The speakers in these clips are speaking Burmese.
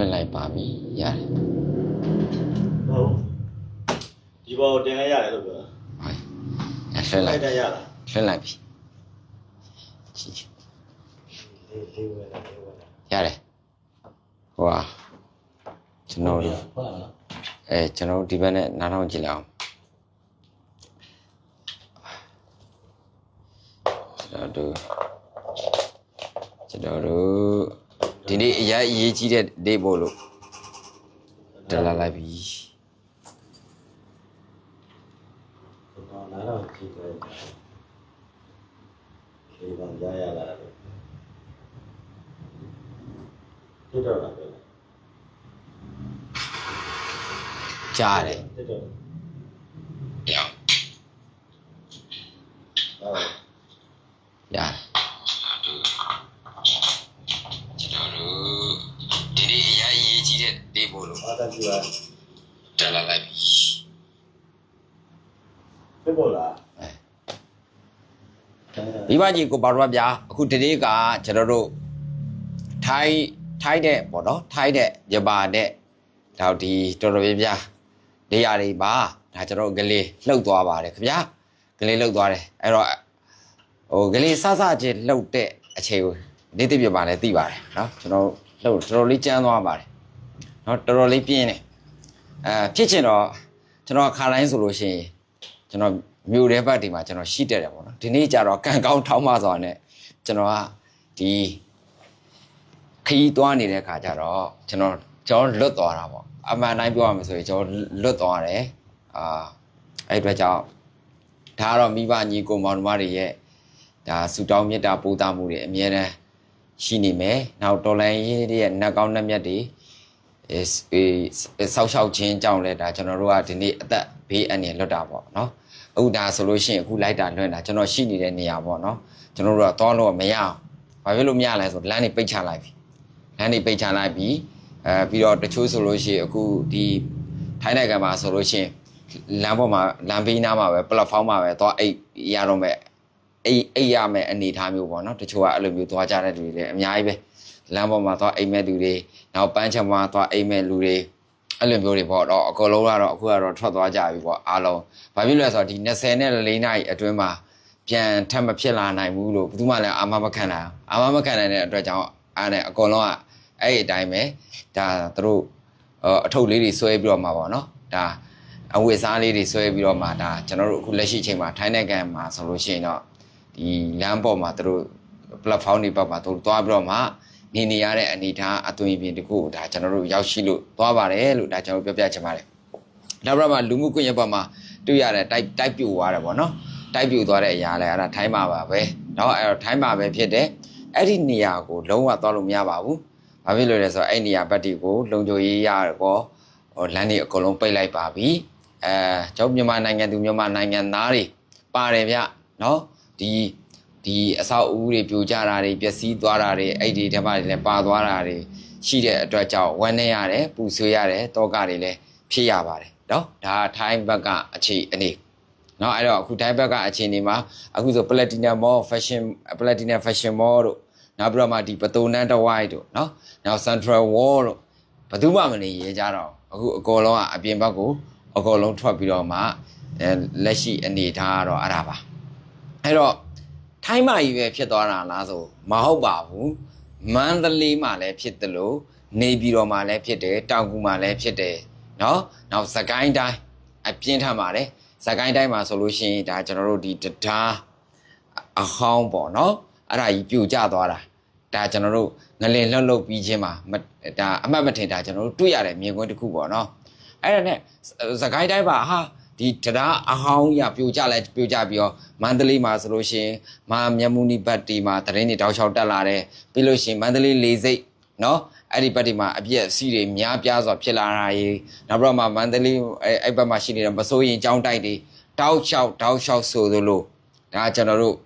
လွှတ်လိုက်ပါပြီရတယ်ဟုတ်ဒီဘောတင်လိုက်ရတယ်လို့ပြောတာဟုတ်အဲ့လွှတ်လိုက်တယ်ရလားလွှတ်လိုက်ပြီကြည့်လေးလေးဝဲလာလေးဝဲလာရတယ်ဟိုဟာကျွန်တော်တို့ဟုတ်လားနော်အဲကျွန်တော်တို့ဒီဘက်နဲ့နားထောင်ကြည့်လိုက်အောင်ကျွန်တော်တို့ကျွန်တော်တို့ ဒီနေ့အရေးအရေးကြီးတဲ့ day ပို့လို့တက်လာလိုက်ပြီတော့နားတော့ကြည့်တယ်ခေဘာရရလာတယ်တိတော့လာပဲကြားတယ်တိတော့ရောင်ဟုတ်ရတယ်ကျွန်တော်တို့ဒီနေ့အရေးအရေး ကြီးတဲ့ day ပို့လို့အားတကြည့်ပါတက်လာလိုက်ပြီဖြစ်ပေါ်လားမိဘကြီးကိုပါတော့ဗျာအခုဒီနေ့ကကျွန်တော်တို့ထိုင်းထိုင်းတဲ့ပေါ့နော်ထိုင်းတဲ့မြန်မာတဲ့တော့ဒီတော်တော်များများနေရာတွေပါဒါကျွန်တော်ကလေးလှုပ်သွားပါတယ်ခင်ဗျာကလေးလှုပ်သွားတယ်အဲ့တော့ဟိုကလေးစစချင်းလှုပ်တဲ့အချိန်ကိုနေသိပြပါလဲသိပါတယ်နော်ကျွန်တော်လှုပ်တော်တော်လေးကြမ်းသွားပါတယ် နော်တော်တော်လေးပြင်းတယ်အဲဖြစ်ချင်တော့ကျွန်တော်ခါတိုင်းဆိုလို့ရှိရင်ကျွန်တော်မြို့တဲ့ဘက်ဒီမှာကျွန်တော်ရှိတက်တယ်ပေါ့နော်ဒီနေ့ကျတော့ကံကောင်းထောင်းမစွာနဲ့ကျွန်တော်ကဒီခီးသွားနေတဲ့ခါကျတော့ကျွန်တော်ကျွန်တော်လွတ်သွားတာပေါ့အမှန်တိုင်းပြောရမယ်ဆိုရင်ကျွန်တော်လွတ်သွားတယ်အာအဲ့အတွက်ကြောင့်ဒါကတော့မိဘညီကိုမောင်နှမတွေရဲ့ဒါဆူတောင်းမေတ္တာပို့သမှုတွေအမြဲတမ်းရှိနေမယ်နောက်တော်လိုင်းရေးရဲ့နှက်ကောင်းနှက်မြတ်တွေ is ဆောက်ရှောက်ခြင်းကြောင့်လဲဒါကျွန်တော်တို့ကဒီနေ့အသက်ဘေးအန္တရာယ်လွတ်တာပေါ့နော်အခုဒါဆိုလို့ရှိရင်အခုလိုက်တာလွှင့်တာကျွန်တော်ရှိနေတဲ့နေရာပေါ့နော်ကျွန်တော်တို့ကသွားလို့မရအောင်ဘာဖြစ်လို့မရလဲဆိုလမ်းတွေပိတ်ချလိုက်ပြီလမ်းတွေပိတ်ချလိုက်ပြီအဲပြီးတော့တချို့ဆိုလို့ရှိရင်အခုဒီထိုင်းနိုင်ငံမှာဆိုလို့ရှိရင်လမ်းပေါ်မှာလမ်းဘေးနားမှာပဲ platform မှာပဲသွားအိတ်ရတော့မဲ့အိတ်အိတ်ရမဲ့အနေအထားမျိုးပေါ့နော်တချို့ကအဲ့လိုမျိုးသွားကြတဲ့လူတွေလည်းအများကြီးပဲ လမ်းပေါ်မှာသွားအိတ်မဲ့လူတွေနောက်ပန်းချံမှာသွားအိတ်မဲ့လူတွေအဲ့လိုမျိုးတွေပေါ့တော့အကုန်လုံးကတော့အခုကတော့ထွက်သွားကြပြီပေါ့အားလုံးဘာဖြစ်လဲဆိုတော့ဒီ20နဲ့4နာရီအတွင်းမှာပြန်ထပ်မဖြစ်လာနိုင်ဘူးလို့ဘယ်သူမှလည်းအာမမခံနိုင်အောင်အာမမခံနိုင်တဲ့အတွက်ကြောင့်အားနဲ့အကုန်လုံးကအဲ့ဒီအတိုင်းပဲဒါသူတို့အထုပ်လေးတွေဆွဲပြီးတော့မှာပေါ့နော်ဒါအဝတ်စားလေးတွေဆွဲပြီးတော့မှဒါကျွန်တော်တို့အခုလက်ရှိအချိန်မှာထိုင်းနိုင်ငံမှာဆိုလို့ရှိရင်တော့ဒီလမ်းပေါ်မှာသူတို့ platform တွေဘက်မှာသူတို့သွားပြီးတော့မှ နေနေရတဲ့အနေအထားအသွင်ပြင်တစ်ခုကိုဒါကျွန်တော်တို့ရောက်ရှိလို့သွားပါတယ်လို့ဒါကျွန်တော်ပြောပြချင်ပါတယ်နောက်ပြီးတော့မှလူမှုကွန်ရက်ဘက်မှာတွေ့ရတဲ့တိုက်တိုက်ပြိုသွားတယ်ပေါ့နော်တိုက်ပြိုသွားတဲ့အရာလဲအဲ့ဒါထိုင်းမှာပါပဲเนาะအဲ့တော့ထိုင်းမှာပဲဖြစ်တယ်အဲ့ဒီနေရာကိုလုံးဝသွားလို့မရပါဘူးဘာဖြစ်လို့လဲဆိုတော့အဲ့နေရာဘက်တီကိုလုံခြုံရေးရတော့ဟိုလမ်းတွေအကုန်လုံးပိတ်လိုက်ပါပြီအဲကျောင်းမြန်မာနိုင်ငံသူမြန်မာနိုင်ငံသားတွေပါတယ်ဗျเนาะဒီ ဒီအဆောက်အဦတွေပြိုကျတာတွေပျက်စီးသွားတာတွေအဲ့ဒီဓမ္မတွေလည်းပါသွားတာတွေရှိတဲ့အတွက်ကြောင့်ဝမ်းနေရတယ်ပူဆွေးရတယ်တောကတွေလည်းဖြစ်ရပါတယ်เนาะဒါထိုင်းဘက်ကအခြေအနေเนาะအဲ့တော့အခုထိုင်းဘက်ကအခြေအနေမှာအခုဆို Platinum Mall Fashion Platinum Fashion Mall တို့နောက်ပြီးတော့မှဒီပตูနန်းတဝိုက်တို့เนาะနောက် Central Wall တို့ဘယ်သူမှမနေရဲကြတော့အခုအကောလုံးကအပြင်ဘက်ကိုအကောလုံးထွက်ပြီးတော့မှအဲလက်ရှိအနေထားကတော့အဲ့ဒါပါအဲ့တော့ ထိုင်းမှာကြီးပဲဖြစ်သွားတာလားဆိုမဟုတ်ပါဘူးမန္တလေးမှာလည်းဖြစ်တယ်လို့နေပြည်တော်မှာလည်းဖြစ်တယ်တောင်ကူမှာလည်းဖြစ်တယ်เนาะနောက်စကိုင်းတိုင်းအပြင်းထန်ပါတယ်စကိုင်းတိုင်းမှာဆိုလို့ရှိရင်ဒါကျွန်တော်တို့ဒီတရားအဟောင်းပေါ့เนาะအဲ့ဒါကြီးပြိုကျသွားတာဒါကျွန်တော်တို့ငလင်လှုပ်လှုပ်ပြီးချင်းမှာမဒါအမှတ်မထင်တာကျွန်တော်တို့တွေ့ရတဲ့မြင်ကွင်းတစ်ခုပေါ့เนาะအဲ့ဒါနဲ့စကိုင်းတိုင်းပါဟာ ဒီတရားအဟောင်းရပြိုကျလဲပြိုကျပြီးတော့မန္တလေးမှာဆိုလို့ရှိရင်မဟာမြတ်မုနိဘတ်တီမှာတရင်တွေတောက်လျှောက်တက်လာတယ်ပြီးလို့ရှိရင်မန္တလေးလေစိတ်နော်အဲ့ဒီဘက်ဒီမှာအပြည့်အစည်းတွေများပြားစွာဖြစ်လာတာရေနောက်ပြီးတော့မှမန္တလေးအဲ့ဘက်မှာရှိနေတဲ့မစိုးရင်ကြောင်းတိုက်တွေတောက်လျှောက်တောက်လျှောက်ဆိုသလိုဒါကျွန်တော်တို့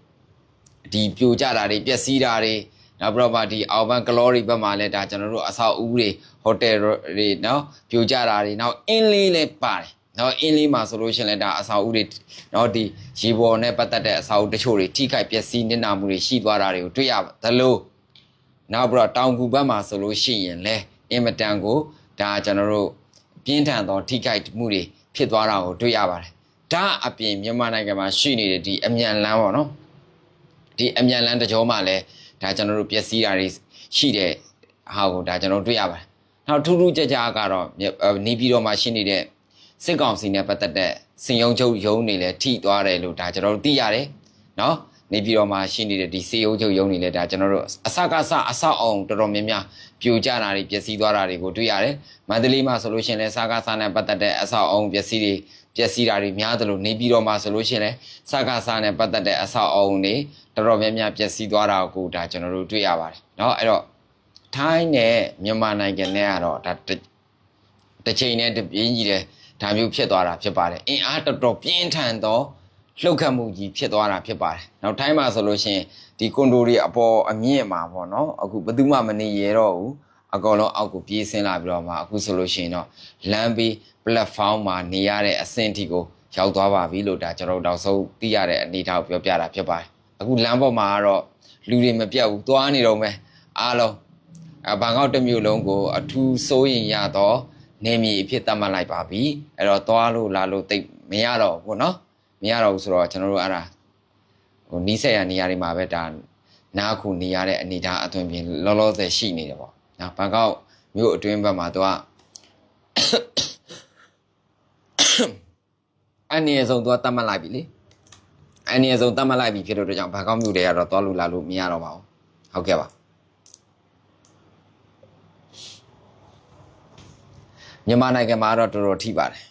ဒီပြိုကျတာတွေပျက်စီးတာတွေနောက်ပြီးတော့မှဒီအောက်ဘန်ကလော်ရီဘက်မှာလည်းဒါကျွန်တော်တို့အဆောက်အဦတွေဟိုတယ်တွေနော်ပြိုကျတာတွေနောက်အင်းလေးလည်းပါတယ် နော်အင်းလေးမှာဆိုလို့ရှိရင်လည်းဒါအဆောက်အဦတွေနော်ဒီရေပေါ်နဲ့ပတ်သက်တဲ့အဆောက်အဦတချို့တွေထိခိုက်ပျက်စီးနစ်နာမှုတွေရှိသွားတာတွေကိုတွေ့ရသလိုနောက်ပြီးတော့တောင်ကူဘက်မှာဆိုလို့ရှိရင်လည်းအအင်မတန်ကိုဒါကျွန်တော်တို့ပြင်းထန်သောထိခိုက်မှုတွေဖြစ်သွားတာကိုတွေ့ရပါတယ်ဒါအပြင်မြန်မာနိုင်ငံမှာရှိနေတဲ့ဒီအမြန်လမ်းပေါ့နော်ဒီအမြန်လမ်းတစ်ကြောမှာလည်းဒါကျွန်တော်တို့ပျက်စီးတာတွေရှိတဲ့ဟာကိုဒါကျွန်တော်တို့တွေ့ရပါတယ်နောက်ထူးထူးခြားခြားကတော့မြအဲနေပြည်တော်မှာရှိနေတဲ့ စစ်ကောင်စီနဲ့ပတ်သက်တဲ့စင်ယုံချုပ်ယုံနေလဲထိသွားတယ်လို့ဒါကျွန်တော်တို့သိရတယ်နော်နေပြည်တော်မှာရှိနေတဲ့ဒီစေယုံချုပ်ယုံနေလဲဒါကျွန်တော်တို့အစကစအဆောက်အောင်တော်တော်များများပြိုကျတာတွေပျက်စီးသွားတာတွေကိုတွေ့ရတယ်မန္တလေးမှာဆိုလို့ရှိရင်လဲစကစနဲ့ပတ်သက်တဲ့အဆောက်အောင်ပျက်စီးတွေပျက်စီးတာတွေများတယ်လို့နေပြည်တော်မှာဆိုလို့ရှိရင်လဲစကစနဲ့ပတ်သက်တဲ့အဆောက်အောင်တွေတော်တော်များများပျက်စီးသွားတာကိုဒါကျွန်တော်တို့တွေ့ရပါတယ်နော်အဲ့တော့ထိုင်းနဲ့မြန်မာနိုင်ငံနဲ့ကတော့ဒါတစ်ချိန်နဲ့တပြင်းကြီးတယ် ဒါမျိုးဖြစ်သွားတာဖြစ်ပါတယ်အင်အားတော်တော်ပြင်းထန်သောလှုပ်ခတ်မှုကြီးဖြစ်သွားတာဖြစ်ပါတယ်နောက်ထိုင်းမှာဆိုလို့ရှိရင်ဒီကွန်ဒိုတွေအပေါ်အမြင့်မှာပေါ့နော်အခုဘယ်သူမှမနေရတော့ဘူးအကောင်လုံးအောက်ကိုပြေးဆင်းလာပြီးတော့မှအခုဆိုလို့ရှိရင်တော့လမ်းဘေး platform မှာနေရတဲ့အဆင့်အထိကိုရောက်သွားပါပြီလို့ဒါကျွန်တော်တို့တော့ဆုံးသိရတဲ့အနေအထားကိုပြောပြတာဖြစ်ပါတယ်အခုလမ်းပေါ်မှာကတော့လူတွေမပြတ်ဘူးသွားနေတော့မယ်အားလုံးအဘန်ကောက်တစ်မျိုးလုံးကိုအထူးစိုးရင်ရတော့ နေမီအဖြစ်သတ်မှတ်လိုက်ပါပြီအဲ့တော့သွားလို့လာလို့တိတ်မရတော့ဘူးเนาะမရတော့ဘူးဆိုတော့ကျွန်တော်တို့အဲ့ဒါဟိုနီးစက်ရနေရာတွေမှာပဲဒါနားခုနေရတဲ့အနေအထားအသွင်ပြင်လောလောဆယ်ရှိနေတယ်ပေါ့နော်ဘန်ကောက်မြို့အတွင်းဘက်မှာသူကအနည်းဆုံးသူကတတ်မှတ်လိုက်ပြီလေအနည်းဆုံးတတ်မှတ်လိုက်ပြီဖြစ်လို့တော့ကြောင့်ဘန်ကောက်မြို့တွေကတော့သွားလို့လာလို့မရတော့ပါဘူးဟုတ်ကဲ့ပါ မြန်မာနိုင်ငံမှာတော့တော်တော်ထိပါတယ်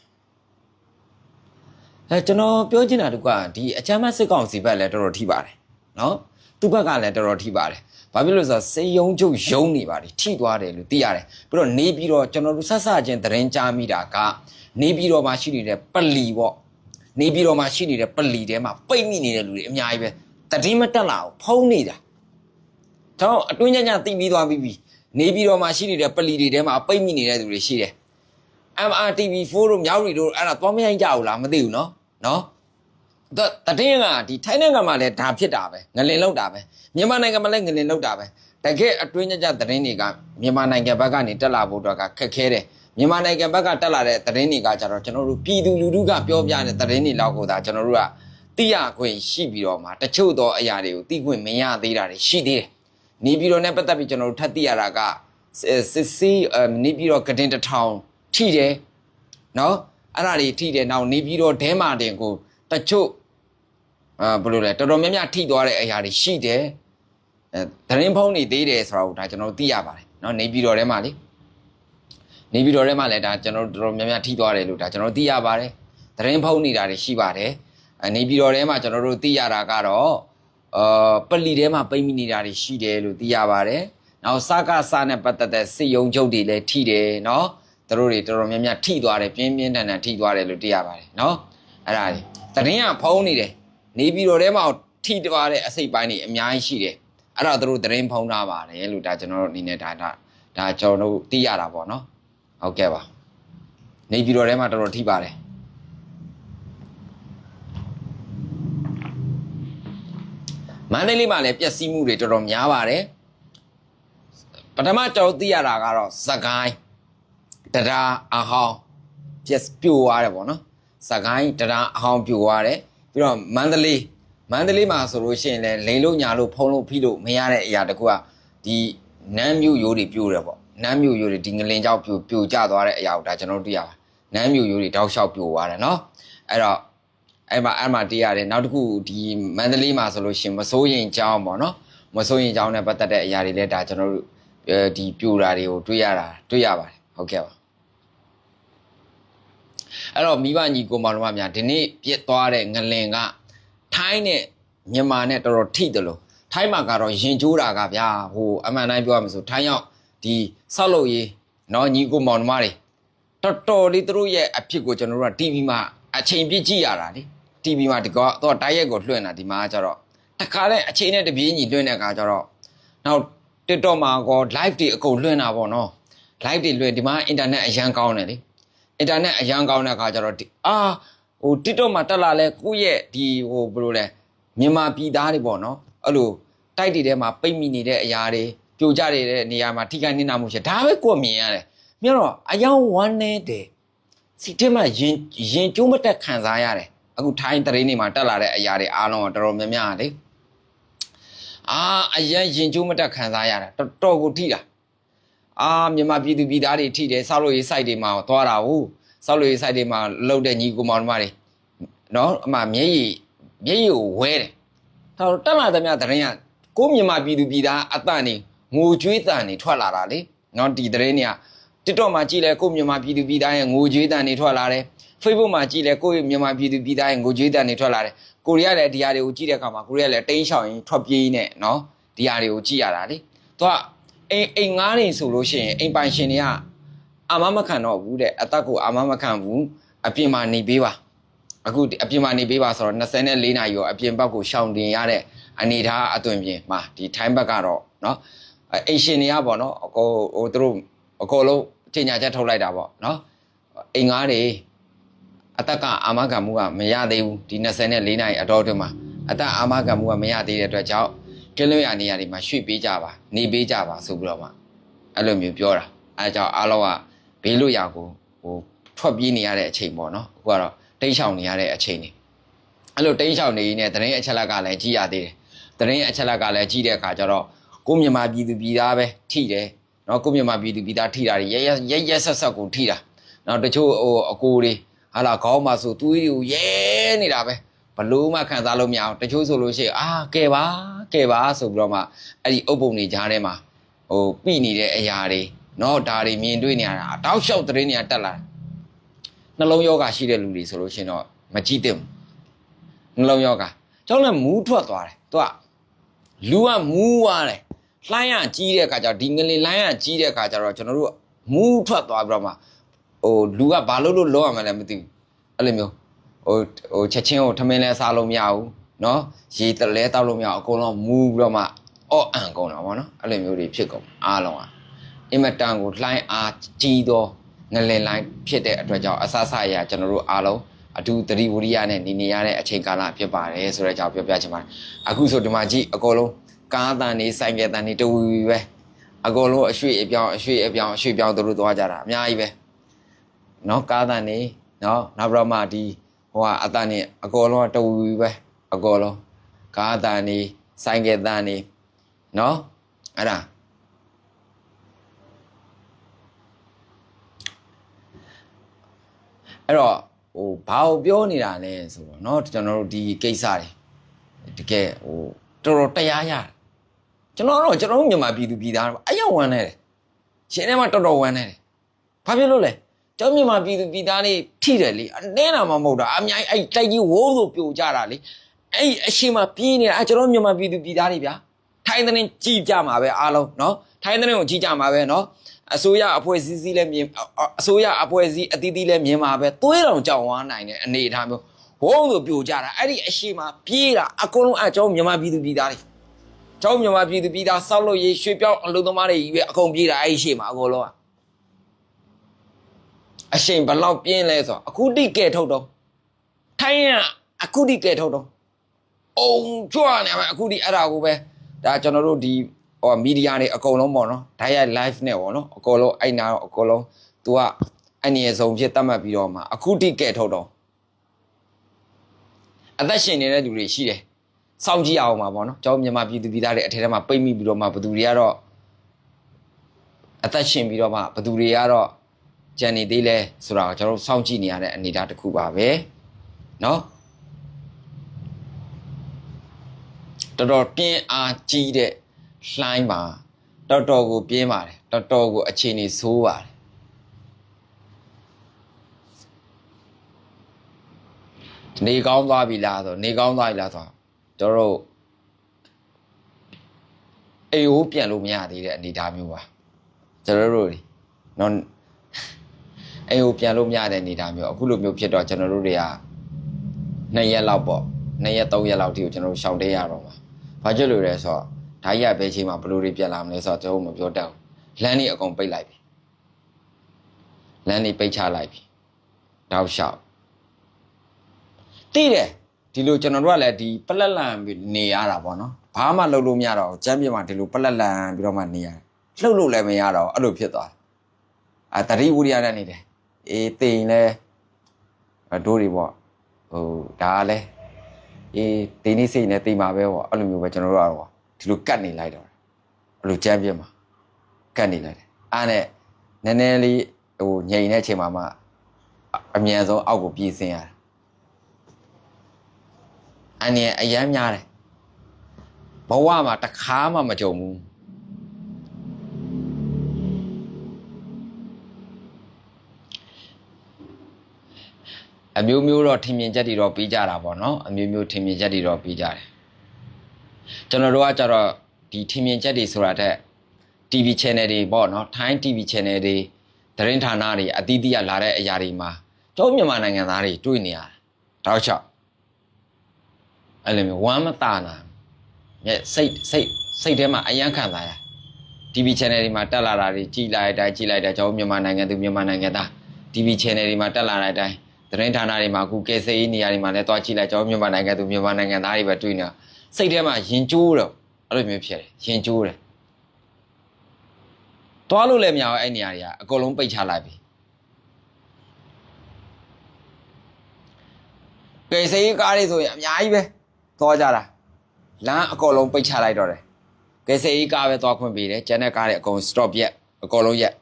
အဲကျွန်တော်ပြောချင်တာတကွာဒီအချမ်းမစစ်ကောင်စီဘက်လည်းတော်တော်ထိပါတယ်နော်သူ့ဘက်ကလည်းတော်တော်ထိပါတယ်ဘာဖြစ်လို့လဲဆိုတော့စေယုံချုပ်ယုံနေပါတယ်ထိသွားတယ်လို့သိရတယ်ပြီးတော့နေပြီးတော့ကျွန်တော်တို့ဆက်ဆချင်းသတင်းကြားမိတာကနေပြီးတော့မှရှိနေတဲ့ပလီပေါ့နေပြီးတော့မှရှိနေတဲ့ပလီထဲမှာပိတ်မိနေတဲ့လူတွေအများကြီးပဲတည်င်းမတက်လာဘူးဖုံးနေတာတော့အတွင်းညညသိပြီးသွားပြီးပြီနေပြီးတော့မှရှိနေတဲ့ပလီတွေထဲမှာပိတ်မိနေတဲ့သူတွေရှိတယ် MRTV4 တို့မြောက်ရီတို့အဲ့ဒါသွားမရိုက်ကြဘူးလားမသိဘူးเนาะเนาะတတတင်းကဒီထိုင်းနိုင်ငံမှာလည်းဒါဖြစ်တာပဲငလင်လောက်တာပဲမြန်မာနိုင်ငံမှာလည်းငလင်လောက်တာပဲတကယ်အတွင်းကြကြသတင်းတွေကမြန်မာနိုင်ငံဘက်ကနေတက်လာဖို့တော့ကခက်ခဲတယ်မြန်မာနိုင်ငံဘက်ကတက်လာတဲ့သတင်းတွေကကြတော့ကျွန်တော်တို့ပြည်သူလူထုကပြောပြတဲ့သတင်းတွေလောက်ကိုသာကျွန်တော်တို့ကသိရခွင့်ရှိပြီးတော့မှတချို့သောအရာတွေကိုသိခွင့်မရသေးတာတွေရှိသေးတယ်နေပြည်တော်နဲ့ပတ်သက်ပြီးကျွန်တော်တို့ထပ်သိရတာကစစ်စီနေပြည်တော်ကတင်တစ်ထောင် ထိတယ်နော်အဲ့ဒါတွေထိတယ်နောက်နေပြီးတော့ဒဲမာတင်ကိုတချို့အာဘယ်လိုလဲတော်တော်များများထိသွားတဲ့အရာတွေရှိတယ်အဲသတင်းဖုံးနေသေးတယ်ဆိုတော့ဒါကျွန်တော်တို့သိရပါတယ်နော်နေပြီးတော့ထဲမှာလေနေပြီးတော့ထဲမှာလည်းဒါကျွန်တော်တို့တော်တော်များများထိသွားတယ်လို့ဒါကျွန်တော်တို့သိရပါတယ်သတင်းဖုံးနေတာတွေရှိပါတယ်အဲနေပြီးတော့ထဲမှာကျွန်တော်တို့သိရတာကတော့အာပလီထဲမှာပိတ်မိနေတာတွေရှိတယ်လို့သိရပါတယ်နောက်စကားစားနဲ့ပတ်သက်တဲ့စစ်ယုံချုပ်တွေလည်းထိတယ်နော် သူတို့တွေတော်တော်များများထိသွားတယ်ပြင်းပြင်းထန်ထန်ထိသွားတယ်လို့သိရပါတယ်နော်အဲ့ဒါကြီးသတင်းကဖုံးနေတယ်နေပြီးတော့ထဲမှာထိသွားတဲ့အစိတ်ပိုင်းတွေအများကြီးရှိတယ်အဲ့ဒါသူတို့သတင်းဖုံးထားပါတယ်လို့ဒါကျွန်တော်တို့အနေနဲ့ဒါဒါဒါကျွန်တော်တို့သိရတာပေါ့နော်ဟုတ်ကဲ့ပါနေပြီးတော့ထဲမှာတော်တော်ထိပါတယ်မန္တလေးမှာလည်းပျက်စီးမှုတွေတော်တော်များပါတယ်ပထမကျွန်တော်သိရတာကတော့သကိုင်း တရားအဟောင်းပြက်ပြိုသွားတယ်ပေါ့နော်စကိုင်းတရားအဟောင်းပြိုသွားတယ်ပြီးတော့မန္တလေးမန္တလေးမှာဆိုလို့ရှိရင်လည်းလိန်လို့ညာလို့ဖုံးလို့ဖိလို့မရတဲ့အရာတကူကဒီနမ်းမြို့ရိုးတွေပြိုတယ်ပေါ့နမ်းမြို့ရိုးတွေဒီငလင်ကြောက်ပြိုပြိုကျသွားတဲ့အရာကိုဒါကျွန်တော်တို့သိရပါနမ်းမြို့ရိုးတွေတောက်လျှောက်ပြိုသွားတယ်နော်အဲ့တော့အဲ့မှာအဲ့မှာသိရတယ်နောက်တစ်ခုဒီမန္တလေးမှာဆိုလို့ရှိရင်မစိုးရင်ကြောင်းပေါ့နော်မစိုးရင်ကြောင်းနဲ့ပတ်သက်တဲ့အရာတွေလည်းဒါကျွန်တော်တို့အဲဒီပြိုတာတွေကိုတွေ့ရတာတွေ့ရပါတယ်ဟုတ်ကဲ့ပါ အဲ့တော့မိဘညီကိုမောင်နှမများဒီနေ့ပြစ်သွားတဲ့ငလင်ကထိုင်းနဲ့မြန်မာနဲ့တော်တော်ထိတယ်လို့ထိုင်းမှာကတော့ရင်ကျိုးတာကဗျာဟိုအမှန်တိုင်းပြောရမှာဆိုထိုင်းရောက်ဒီဆောက်လုပ်ရေးနော်ညီကိုမောင်နှမတွေတော်တော်လေးသူတို့ရဲ့အဖြစ်ကိုကျွန်တော်တို့က TV မှာအချိန်ပြည့်ကြည့်ရတာလေ TV မှာဒီကတော့တိုက်ရိုက်ကိုလွှင့်တာဒီမှာကျတော့တခါလဲအချိန်နဲ့တပြေးညီလွှင့်တဲ့အခါကျတော့နောက် TikTok မှာကော live တွေအကုန်လွှင့်တာပေါ့နော် live တွေလွှင့်ဒီမှာ internet အရန်ကောင်းတယ်လေ အင်တာနက်အရန်ကောင်းတဲ့အခါကျတော့ဒီအာဟို TikTok မှာတက်လာလဲကိုယ့်ရဲ့ဒီဟိုဘယ်လိုလဲမြန်မာပြည်သားတွေပေါ့နော်အဲ့လိုတိုက်တွေထဲမှာပိတ်မိနေတဲ့အရာတွေပြိုကျနေတဲ့နေရာမှာထိခိုက်နေတာမှုရှိဒါပဲကိုယ်မြင်ရတယ်မြင်တော့အယောင်ဝမ်းနေတဲ့စိတ်ထဲမှာရင်ရင်ကျိုးမတက်ခံစားရတယ်အခုထိုင်းတရင်းနေမှာတက်လာတဲ့အရာတွေအားလုံးကတော်တော်များများလေအာအရင်ရင်ကျိုးမတက်ခံစားရတာတော်တော်ကိုထိတာ အာမြန်မာပြည်သူပြည်သားတွေထိတယ်စောက်လို့ရေး site တွေမှာသွားတာဟုတ်စောက်လို့ရေး site တွေမှာလှုပ်တဲ့ညီကိုမောင်နှမတွေနော်အမှမျက်ရည်မျက်ရည်ကိုဝဲတယ်ဒါတော့တက်လာသမျှသတင်းကကိုမြန်မာပြည်သူပြည်သားအတန်နေငိုကြွေးတန်နေထွက်လာတာလေနော်ဒီသတင်းတွေက TikTok မှာကြည့်လဲကိုမြန်မာပြည်သူပြည်သားရဲ့ငိုကြွေးတန်နေထွက်လာတယ် Facebook မှာကြည့်လဲကိုမြန်မာပြည်သူပြည်သားရဲ့ငိုကြွေးတန်နေထွက်လာတယ်ကိုရီးယားလည်းဒီဟာတွေကိုကြည့်တဲ့အခါမှာကိုရီးယားလည်းတိန်းရှောင်ရင်ထွက်ပြေးနေနော်ဒီဟာတွေကိုကြည့်ရတာလေသူက အိမ်အိမ်ငားနေဆိုလို့ရှိရင်အိမ်ပိုင်ရှင်တွေကအာမမခံတော့ဘူးတဲ့အသက်ကိုအာမမခံဘူးအပြင်မှာနေပေးပါ အခုဒီအပြင်မှာနေပေးပါဆိုတော့24နာရီရောအပြင်ဘက်ကိုရှောင်တင်ရတဲ့အနေထားအသွင်ပြင်မှာဒီထိုင်းဘက်ကတော့เนาะအိမ်ရှင်တွေကပေါ့เนาะအကိုဟိုသူတို့အကုန်လုံးချိန်ညာချက်ထုတ်လိုက်တာပေါ့เนาะအိမ်ငားတွေအသက်ကအမခံမှုကမရသေးဘူးဒီ24နာရီအတော်အတွင်းမှာအသက်အာမခံမှုကမရသေးတဲ့အတွက်ကြောင့် ကင်းလွတ်ရာနေရာတွေမှာရွှေ့ပေးကြပါနေပေးကြပါဆိုပြီးတော့မှအဲ့လိုမျိုးပြောတာအဲကြောင့်အားလုံးကဘေးလွတ်ရာကိုဟိုထွက်ပြေးနေရတဲ့အချိန်ပေါ့နော်အခုကတော့တိတ်ရှောင်နေရတဲ့အချိန်နေအဲ့လိုတိတ်ရှောင်နေရင်းနဲ့တရင်အချက်လက်ကလည်းကြည်ရသေးတယ်တရင်အချက်လက်ကလည်းကြည်တဲ့အခါကျတော့ကိုမြန်မာပြည်သူပြည်သားပဲထိတယ်နော်ကိုမြန်မာပြည်သူပြည်သားထိတာရရရရဆက်ဆက်ကိုထိတာနော်တချို့ဟိုအကိုတွေဟာလာခေါင်းမှာဆိုသူ့ကိုရဲနေတာပဲ ဘလို့မှခံစားလို့မရအောင်တချို့ဆိုလို့ရှိရင်အာကဲပါကဲပါဆိုပြီးတော့မှအဲ့ဒီအုပ်ပုံတွေကြားထဲမှာဟိုပြိနေတဲ့အရာတွေနော်ဒါတွေမြင်တွေ့နေရတာတောက်လျှောက်တရင်တွေကတက်လာတယ်နှလုံးယောဂရှိတဲ့လူတွေဆိုလို့ရှိရင်တော့မကြည့်သင့်ဘူးနှလုံးယောဂကျောင်းလည်းမူးထွက်သွားတယ်သူကလူကမူးသွားတယ်လှိုင်းရကြီးတဲ့အခါကျတော့ဒီငလင်လှိုင်းရကြီးတဲ့အခါကျတော့ကျွန်တော်တို့မူးထွက်သွားပြီးတော့မှဟိုလူကဘာလို့လို့လောရမှလည်းမသိဘူးအဲ့လိုမျိုး ဟိုဟိုချက်ချင်းကိုထမင်းလဲစားလို့မရဘူးเนาะရေတလဲတောက်လို့မရဘူးအကုန်လုံးမူးပြီးတော့မှအော့အန်ကုန်တာပေါ့နော်အဲ့လိုမျိုးတွေဖြစ်ကုန်အားလုံးอ่ะ အင်မတန်ကိုလှိုင်းအားကြီးသောငလင်လိုင်းဖြစ်တဲ့အတွက်ကြောင့်အဆဆအရာကျွန်တော်တို့အားလုံးအတူတတိဝရိယနဲ့နေနေရတဲ့အချိန်ကာလဖြစ်ပါတယ်ဆိုတဲ့အကြောင်းပြောပြချင်ပါတယ်အခုဆိုဒီမှာကြည့်အကုန်လုံးကားတန်နေဆိုင်ကယ်တန်နေတူပဲအကုန်လုံးအရွှေ့အပြောင်းအရွှေ့အပြောင်းအရွှေ့ပြောင်းသူတို့သွားကြတာအများကြီးပဲเนาะကားတန်နေเนาะနောက်ပြီးတော့မှဒီ ဟိုကအတန်နေအကုန်လုံးကတူပဲအကုန်လုံးကားတန်နေဆိုင်ကယ်တန်နေเนาะအဲ့ဒါ အဲ့တော့ဟိုဘာကိုပြောနေတာလဲဆိုတော့เนาะကျွန်တော်တို့ဒီကိစ္စတွေတကယ်ဟိုတော်တော်တရားရတယ်ကျွန်တော်တို့ကျွန်တော်တို့မြန်မာပြည်သူပြည်သားတွေအရောက်ဝမ်းနေတယ်ရှင်ထဲမှာတော်တော်ဝမ်းနေတယ်ဘာဖြစ်လို့လဲ ကျောင်းမြန်မာပြည်သူပြည်သားတွေထိတယ်လေအနည်းနာမှမဟုတ်တာအများကြီးအဲ့တိုက်ကြီးဝုန်းဆိုပြိုကြတာလေအဲ့အရှိမပြင်းနေတာကျွန်တော်မြန်မာပြည်သူပြည်သားတွေဗျာထိုင်းသတင်းကြည်ကြမှာပဲအားလုံးနော်ထိုင်းသတင်းကိုကြည်ကြမှာပဲနော်အစိုးရအဖွဲ့အစည်းစည်းလည်းမြင်အစိုးရအဖွဲ့အစည်းအသီးသီးလည်းမြင်မှာပဲသွေးတော်ကြောင်ဝါနိုင်တဲ့အနေအထားမျိုးဝုန်းဆိုပြိုကြတာအဲ့ဒီအရှိမပြေးတာအကုန်လုံးအကျောင်းမြန်မာပြည်သူပြည်သားတွေကျောင်းမြန်မာပြည်သူပြည်သားဆောက်လို့ရေရွှေပြောင်းအလုံးသမားတွေကြီးပဲအကုန်ပြေးတာအဲ့ဒီရှိမှာအကုန်လုံးอ่ะ အရှိန်ဘယ်လောက်ပြင်းလဲဆိုတော့အခုတိကဲထုတ်တော့ထိုင်းရအခုတိကဲထုတ်တော့အုံကြွနေမှာအခုတိအဲ့ဒါကိုပဲဒါကျွန်တော်တို့ဒီဟိုမီဒီယာတွေအကုန်လုံးပေါ့နော်ဓာတ်ရိုက် live နဲ့ပေါ့နော်အကုန်လုံးအဲ့နာတော့အကုန်လုံး तू ကအနည်းဆုံးဖြစ်တတ်မှတ်ပြီးတော့မှအခုတိကဲထုတ်တော့အသက်ရှင်နေတဲ့လူတွေရှိတယ်စောင့်ကြည့်အောင်ပါပေါ့နော်ကျောင်းမြန်မာပြည်သူပြည်သားတွေအထက်ထဲမှာပိတ်မိပြီးတော့မှဘသူတွေကတော့အသက်ရှင်ပြီးတော့မှဘသူတွေကတော့ ကြံနေသေးလဲဆိုတာကိုကျွန်တော်တို့စောင့်ကြည့်နေရတဲ့အနေအထားတစ်ခုပါပဲနော်တော်တော်ပြင်းအားကြီးတဲ့လှိုင်းပါတော်တော်ကိုပြင်းပါတယ်တော်တော်ကိုအခြေအနေဆိုးပါတယ်နေကောင်းသွားပြီလားဆိုနေကောင်းသွားပြီလားဆိုတော့တို့တို့အေဟိုးပြန်လို့မရသေးတဲ့အနေအထားမျိုးပါကျွန်တော်တို့တွေနော် အေဟိုးပြန်လို့မရတဲ့အနေအထားမျိုးအခုလိုမျိုးဖြစ်တော့ကျွန်တော်တို့တွေကနှစ်ရက်လောက်ပေါ့နှစ်ရက်သုံးရက်လောက်ထိကိုကျွန်တော်တို့ရှောင်တဲရတော့မှာဘာဖြစ်လို့လဲဆိုတော့ဓာတ်ရဘဲချိန်မှာဘယ်လိုတွေပြန်လာမလဲဆိုတော့ကျွန်တော်မပြောတတ်ဘူးလမ်းတွေအကုန်ပိတ်လိုက်ပြီလမ်းတွေပိတ်ချလိုက်ပြီတောက်လျှောက်တိတယ်ဒီလိုကျွန်တော်တို့ကလည်းဒီပလက်လန်ပြီးနေရတာပေါ့နော်ဘာမှလုပ်လို့မရတော့ဘူးကျမ်းပြမှာဒီလိုပလက်လန်ပြီးတော့မှနေရတယ်လှုပ်လို့လည်းမရတော့ဘူးအဲ့လိုဖြစ်သွားတယ်အာတတိဝိရိယနဲ့နေတယ် အေးတိမ်လဲအဒိုးတွေပေါ့ဟိုဒါကလည်းအေးတိမ်နေစိတ်နဲ့တိမ်ပါပဲပေါ့အဲ့လိုမျိုးပဲကျွန်တော်တို့ကတော့ဒီလိုကတ်နေလိုက်တော့အဲ့လိုကျမ်းပြမှာကတ်နေလိုက်တယ်အားနဲ့နည်းနည်းလေးဟိုငြိမ်တဲ့အချိန်မှာမှအမြန်ဆုံးအောက်ကိုပြေးဆင်းရတယ်အန်ရအရမ်းများတယ်ဘဝမှာတစ်ခါမှမကြုံဘူး အမျိုးမျိုးတော့ထင်မြင်ချက်တွေတော့ပြီးကြတာပေါ့နော်အမျိုးမျိုးထင်မြင်ချက်တွေတော့ပြီးကြတယ်ကျွန်တော်တို့ကကြတော့ဒီထင်မြင်ချက်တွေဆိုတာတဲ့ TV channel တွေပေါ့နော်ထိုင်း TV channel တွေသတင်းဌာနတွေအသီးသီးကလာတဲ့အရာတွေမှာကျွန်တော်မြန်မာနိုင်ငံသားတွေတွေ့နေရတယ်တောက်လျှောက်အဲ့လိုမျိုးဝမ်းမတာနာမြဲစိတ်စိတ်စိတ်ထဲမှာအယံခံစားရ TV channel တွေမှာတက်လာတာတွေကြည်လိုက်တိုင်းကြည်လိုက်တိုင်းကျွန်တော်မြန်မာနိုင်ငံသူမြန်မာနိုင်ငံသား TV channel တွေမှာတက်လာတဲ့အတိုင်း သတင်းဌာနတွေမှာအခုကဲဆေးနေရာတွေမှာလည်းတွားကြည့်လိုက်ကျွန်တော်မြန်မာနိုင်ငံသူမြန်မာနိုင်ငံသားတွေပဲတွေ့နေတာစိတ်ထဲမှာရင်ကျိုးတော့အဲ့လိုမျိုးဖြစ်တယ်ရင်ကျိုးတယ်တွားလို့လည်းမရဘူးအဲ့နေရာတွေကအကုန်လုံးပိတ်ချလိုက်ပြီကဲဆေးကားတွေဆိုရင်အများကြီးပဲသွားကြတာလမ်းအကုန်လုံးပိတ်ချလိုက်တော့တယ်ကဲစေးကားပဲသွားခွင့်ပေးတယ်ကျန်တဲ့ကားတွေအကုန် stop ရက်အကုန်လုံးရက်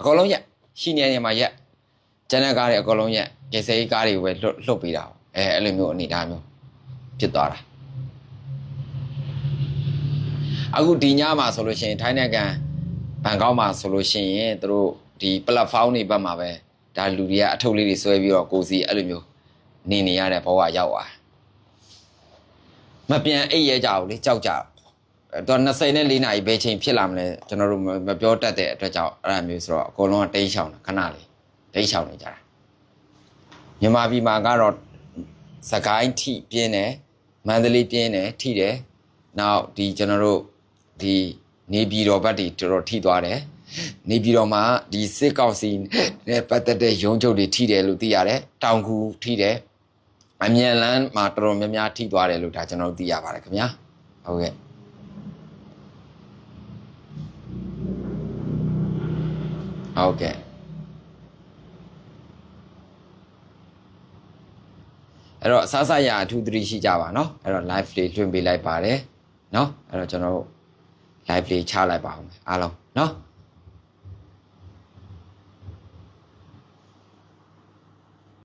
အကုန်လုံးရက်ရှိနေနေမှာရက် ကျန်တဲ့ကားတွေအကုန်လုံးရက်ကဲစေးကားတွေကိုပဲလွတ်လွတ်ပေးတာပေါ့အဲအဲ့လိုမျိုးအနေအထားမျိုးဖြစ်သွားတာအခုဒီညမှာဆိုလို့ရှိရင်ထိုင်းနိုင်ငံဘန်ကောက်မှာဆိုလို့ရှိရင်သူတို့ဒီ platform တွေဘက်မှာပဲဒါလူတွေကအထုပ်လေးတွေဆွဲပြီးတော့ကိုစီအဲ့လိုမျိုးနေနေရတဲ့ဘဝရောက်သွားတယ်မပြန်အိပ်ရဲကြဘူးလေကြောက်ကြအဲ့တော့24နာရီဘယ်ချိန်ဖြစ်လာမလဲကျွန်တော်တို့မမပြောတတ်တဲ့အတွက်ကြောင့်အဲ့ဒါမျိုးဆိုတော့အကုန်လုံးကတိတ်ချောင်းတာခဏလေး တိတ်ချောင်းနေကြတာမြန်မာပြည်မှာကတော့စကိုင်းထိပြင်းတယ်မန္တလေးပြင်းတယ်ထိတယ်နောက်ဒီကျွန်တော်တို့ဒီနေပြည်တော်ဘက်တွေတော်တော်ထိသွားတယ်နေပြည်တော်မှာဒီစစ်ကောက်စီနဲ့ပတ်သက်တဲ့ရုံးချုပ်တွေထိတယ်လို့သိရတယ်တောင်ကူထိတယ်အမြန်လန်းမှာတော်တော်များများထိသွားတယ်လို့ဒါကျွန်တော်တို့သိရပါတယ်ခင်ဗျာဟုတ်ကဲ့ဟုတ်ကဲ့ အဲ့တော့အစစရအထူးသတိရှိကြပါနော်အဲ့တော့ live လေးလွှင့်ပေးလိုက်ပါတယ်နော်အဲ့တော့ကျွန်တော်တို့ live လေးချလိုက်ပါအောင်အားလုံးနော်